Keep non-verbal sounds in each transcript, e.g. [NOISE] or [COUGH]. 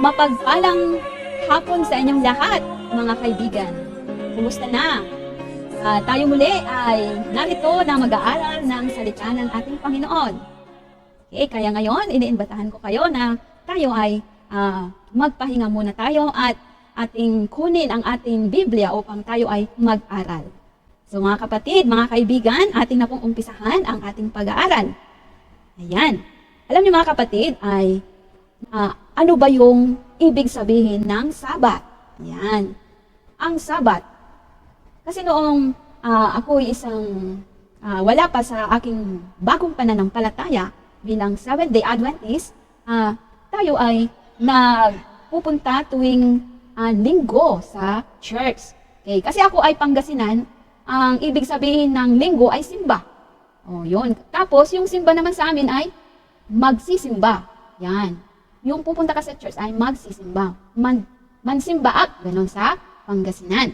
Mapagpalang hapon sa inyong lahat, mga kaibigan. Kumusta na? Ah, tayo muli ay narito na mag-aaral ng salita ng ating Panginoon. Okay, kaya ngayon, iniimbatahan ko kayo na tayo ay ah, magpahinga muna tayo at ating kunin ang ating Biblia upang tayo ay mag-aral. So mga kapatid, mga kaibigan, ating na pong umpisahan ang ating pag-aaral. Ayan. Alam niyo mga kapatid, ay ah, ano ba yung ibig sabihin ng Sabat? Yan. Ang Sabat. Kasi noong ah, ako isang ah, wala pa sa aking bagong pananampalataya bilang Seventh-day Adventist, ah, tayo ay nagpupunta tuwing ah, linggo sa church. Okay? Kasi ako ay Pangasinan, ang ibig sabihin ng linggo ay simba. O, yun. Tapos, yung simba naman sa amin ay magsisimba. Yan. Yung pupunta ka sa church ay magsisimba. Man, mansimbaak. Ganon sa Pangasinan.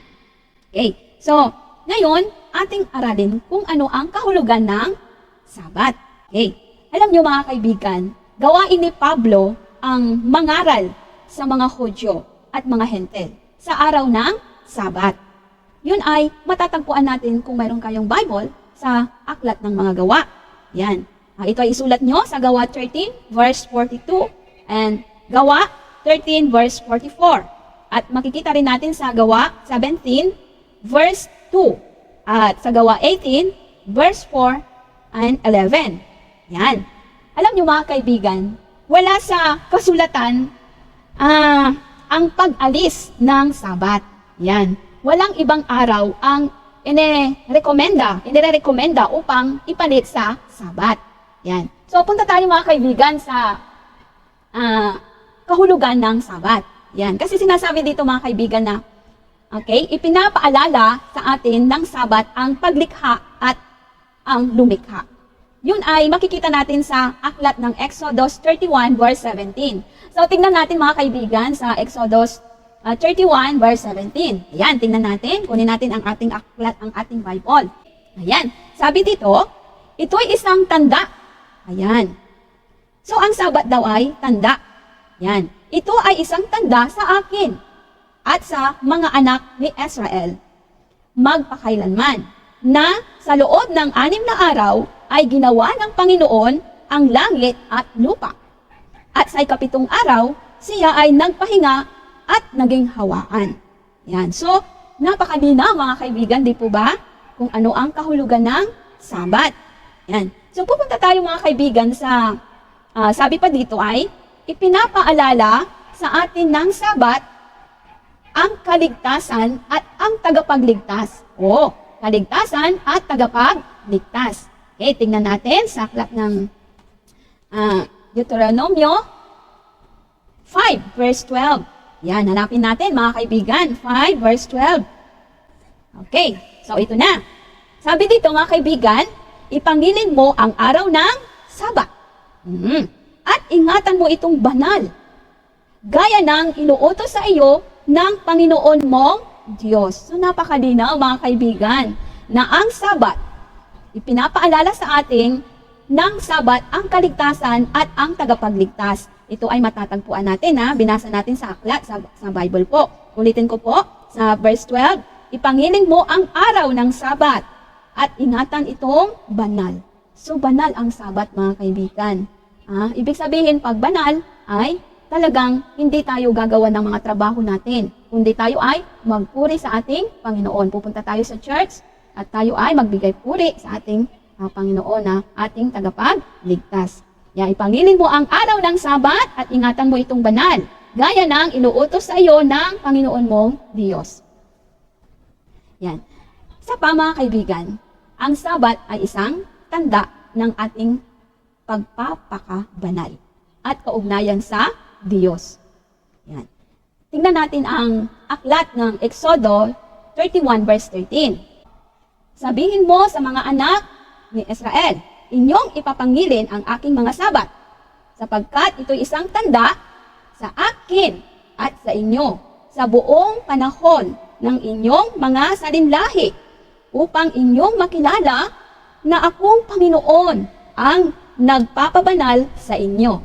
Okay. So, ngayon, ating aralin kung ano ang kahulugan ng Sabat. Okay. Alam nyo mga kaibigan, gawain ni Pablo ang mangaral sa mga Hudyo at mga Hentel sa araw ng Sabat. Yun ay matatagpuan natin kung mayroon kayong Bible sa Aklat ng Mga Gawa. Yan. Ah, ito ay isulat nyo sa Gawa 13, verse 42 and Gawa 13, verse 44. At makikita rin natin sa Gawa 17, verse 2. At sa Gawa 18, verse 4 and 11. Yan. Alam nyo mga kaibigan, wala sa kasulatan ah, ang pag-alis ng Sabat. Yan. Walang ibang araw ang ine-recommenda, inire-recommenda upang ipalit sa Sabat. Yan. So, punta tayo mga kaibigan sa ah, kahulugan ng Sabat. Yan. Kasi sinasabi dito mga kaibigan na, okay, ipinapaalala sa atin ng Sabat ang paglikha at ang lumikha. Yun ay makikita natin sa aklat ng Exodus 31 verse 17. So, tingnan natin mga kaibigan sa Exodus ah, 31 verse 17. Ayan, tingnan natin. Kunin natin ang ating aklat, ang ating Bible. Ayan. Sabi dito, ito ay isang tanda. Ayan. So, ang sabat daw ay tanda. Yan. Ito ay isang tanda sa akin at sa mga anak ni Israel magpakailanman na sa loob ng anim na araw ay ginawa ng Panginoon ang langit at lupa. At sa ikapitong araw, siya ay nagpahinga at naging hawaan. Yan. So, napakalinaw mga kaibigan, di po ba? Kung ano ang kahulugan ng Sabat. Yan. So, pupunta tayo mga kaibigan sa, ah, sabi pa dito ay, ipinapaalala sa atin ng Sabat ang kaligtasan at ang tagapagligtas. O, kaligtasan at tagapagligtas. Okay, tingnan natin sa aklat ng ah, Deuteronomio 5 verse 12. Yan, hanapin natin mga kaibigan. 5 verse 12. Okay, so ito na. Sabi dito mga kaibigan, ipangilin mo ang araw ng Sabat. Mhm. At ingatan mo itong banal. Gaya ng inuutos sa iyo ng Panginoon mong Diyos. So napakalinaw mga kaibigan na ang Sabat, ipinapaalala sa ating ng Sabat ang kaligtasan at ang tagapagligtas. Ito ay matatagpuan natin ha, binasa natin sa aklat, sa, sa Bible po. Ulitin ko po, sa verse 12, ipangiling mo ang araw ng Sabat at ingatan itong banal. So banal ang Sabat mga kaibigan. Ah, ibig sabihin, pag banal ay talagang hindi tayo gagawa ng mga trabaho natin, kundi tayo ay magpuri sa ating Panginoon. Pupunta tayo sa church at tayo ay magbigay puri sa ating ah, Panginoon na ating tagapagligtas. Ya, ipangilin mo ang araw ng Sabat at ingatan mo itong banal, gaya ng inuutos sa iyo ng Panginoon mong Diyos. Yan. Sa pa mga kaibigan, ang Sabat ay isang tanda ng ating pagpapakabanal at kaugnayan sa Diyos. Yan. Tingnan natin ang aklat ng Exodo 31 verse 13. Sabihin mo sa mga anak ni Israel, inyong ipapangilin ang aking mga sabat, sapagkat ito'y isang tanda sa akin at sa inyo sa buong panahon ng inyong mga salinlahi upang inyong makilala na akong Panginoon ang nagpapabanal sa inyo.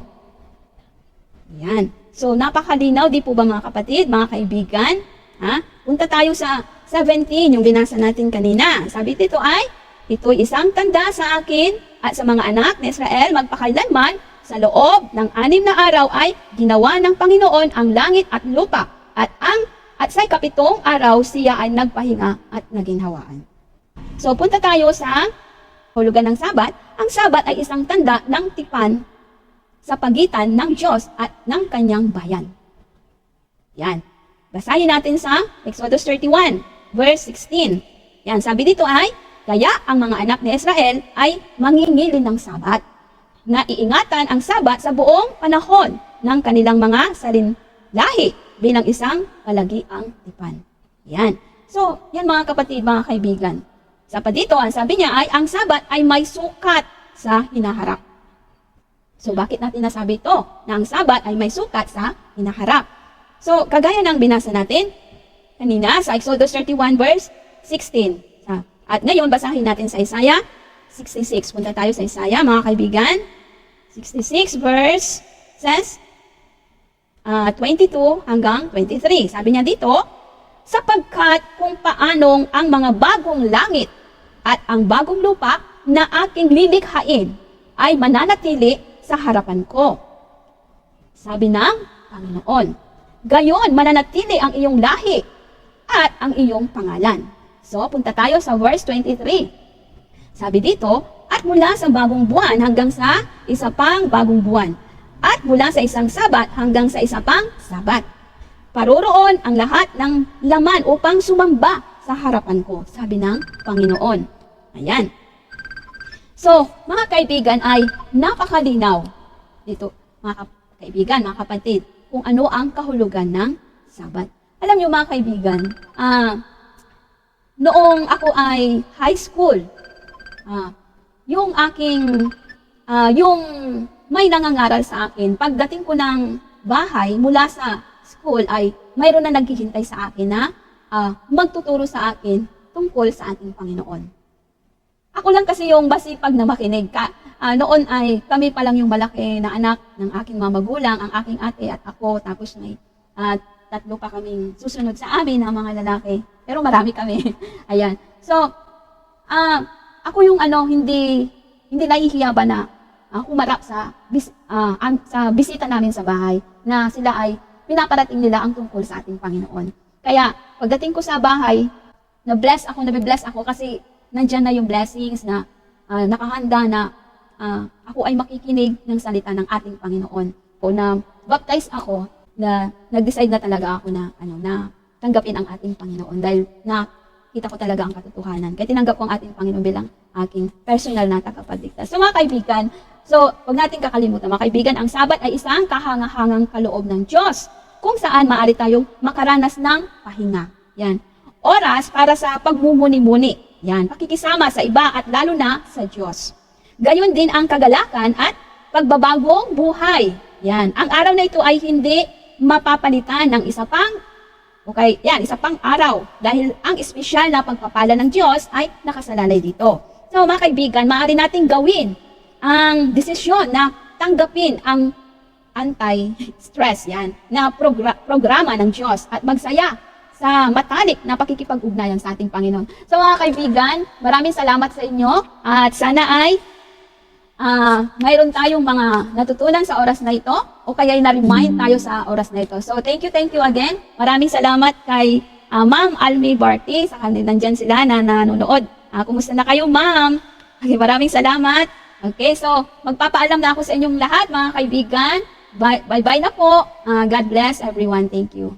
Yan. So, napakalinaw, di po ba mga kapatid, mga kaibigan? Ha? Punta tayo sa 17, yung binasa natin kanina. Sabi dito ay, ito'y isang tanda sa akin at sa mga anak ni Israel magpakailanman sa loob ng anim na araw ay ginawa ng Panginoon ang langit at lupa at ang at sa kapitong araw siya ay nagpahinga at naginhawaan. So punta tayo sa hulugan ng Sabat. Ang Sabat ay isang tanda ng tipan sa pagitan ng Diyos at ng kanyang bayan. Yan. Basahin natin sa Exodus 31, verse 16. Yan, sabi dito ay, Kaya ang mga anak ni Israel ay mangingilin ng Sabat, na iingatan ang Sabat sa buong panahon ng kanilang mga salinlahi bilang isang kalagiang tipan. Yan. So, yan mga kapatid, mga kaibigan. Sa dito, ang sabi niya ay, ang Sabat ay may sukat sa hinaharap. So, bakit natin nasabi ito? Na ang Sabat ay may sukat sa hinaharap. So, kagaya ng binasa natin kanina sa Exodus 31 verse 16. Sa- At ngayon, basahin natin sa Isaiah 66. Punta tayo sa Isaiah, mga kaibigan. 66 verse says, ah, 22 hanggang 23. Sabi niya dito, sapagkat kung paanong ang mga bagong langit at ang bagong lupa na aking lilikhain ay mananatili sa harapan ko. Sabi ng Panginoon, gayon mananatili ang iyong lahi at ang iyong pangalan. So, punta tayo sa verse 23. Sabi dito, at mula sa bagong buwan hanggang sa isa pang bagong buwan. At mula sa isang sabat hanggang sa isa pang sabat. Paroroon ang lahat ng laman upang sumamba sa harapan ko, sabi ng Panginoon. Ayan. So, mga kaibigan ay napakalinaw dito, mga kaibigan, mga kapatid, kung ano ang kahulugan ng Sabat. Alam niyo mga kaibigan, ah, noong ako ay high school, ah, yung aking, ah, yung may nangangaral sa akin, pagdating ko ng bahay mula sa school ay mayroon na naghihintay sa akin na ah, magtuturo sa akin tungkol sa ating Panginoon. Ako lang kasi yung basipag na makinig. Ka, ah, noon ay kami pa lang yung malaki na anak ng aking mga magulang, ang aking ate at ako. Tapos may ah, tatlo pa kaming susunod sa amin na mga lalaki. Pero marami kami. [LAUGHS] Ayan. So, ah, ako yung ano, hindi hindi nahihiya ba na ah, humarap sa bis, an- sa bisita namin sa bahay na sila ay pinaparating nila ang tungkol sa ating Panginoon. Kaya pagdating ko sa bahay, na-bless ako, nabibless ako kasi nandyan na yung blessings na ah, nakahanda na ah, ako ay makikinig ng salita ng ating Panginoon. O na baptize ako na nag-decide na talaga ako na ano na tanggapin ang ating Panginoon dahil na kita ko talaga ang katotohanan. Kaya tinanggap ko ang ating Panginoon bilang aking personal na tagapagligtas. So mga kaibigan, so wag natin kakalimutan mga kaibigan, ang Sabat ay isang kahangahangang kaloob ng Diyos kung saan maaari tayong makaranas ng pahinga. Yan. Oras para sa pagmumuni-muni. Yan. Pakikisama sa iba at lalo na sa Diyos. Gayon din ang kagalakan at pagbabagong buhay. Yan. Ang araw na ito ay hindi mapapalitan ng isa pang Okay, yan, isa pang araw. Dahil ang espesyal na pagpapala ng Diyos ay nakasalalay dito. So, mga kaibigan, maaari nating gawin ang desisyon na tanggapin ang anti-stress, yan, na progra- programa ng Diyos at magsaya sa matalik na pakikipag-ugnayan sa ating Panginoon. So, mga kaibigan, maraming salamat sa inyo at sana ay ah mayroon tayong mga natutunan sa oras na ito o kaya na-remind tayo sa oras na ito. So, thank you, thank you again. Maraming salamat kay ah, Ma'am Almi Barty. Sa kanila nandyan sila na nanonood. Ah, kumusta na kayo, Ma'am? Okay, maraming salamat. Okay, so magpapaalam na ako sa inyong lahat, mga kaibigan. Bye- Bye-bye na po. Ah, God bless everyone. Thank you.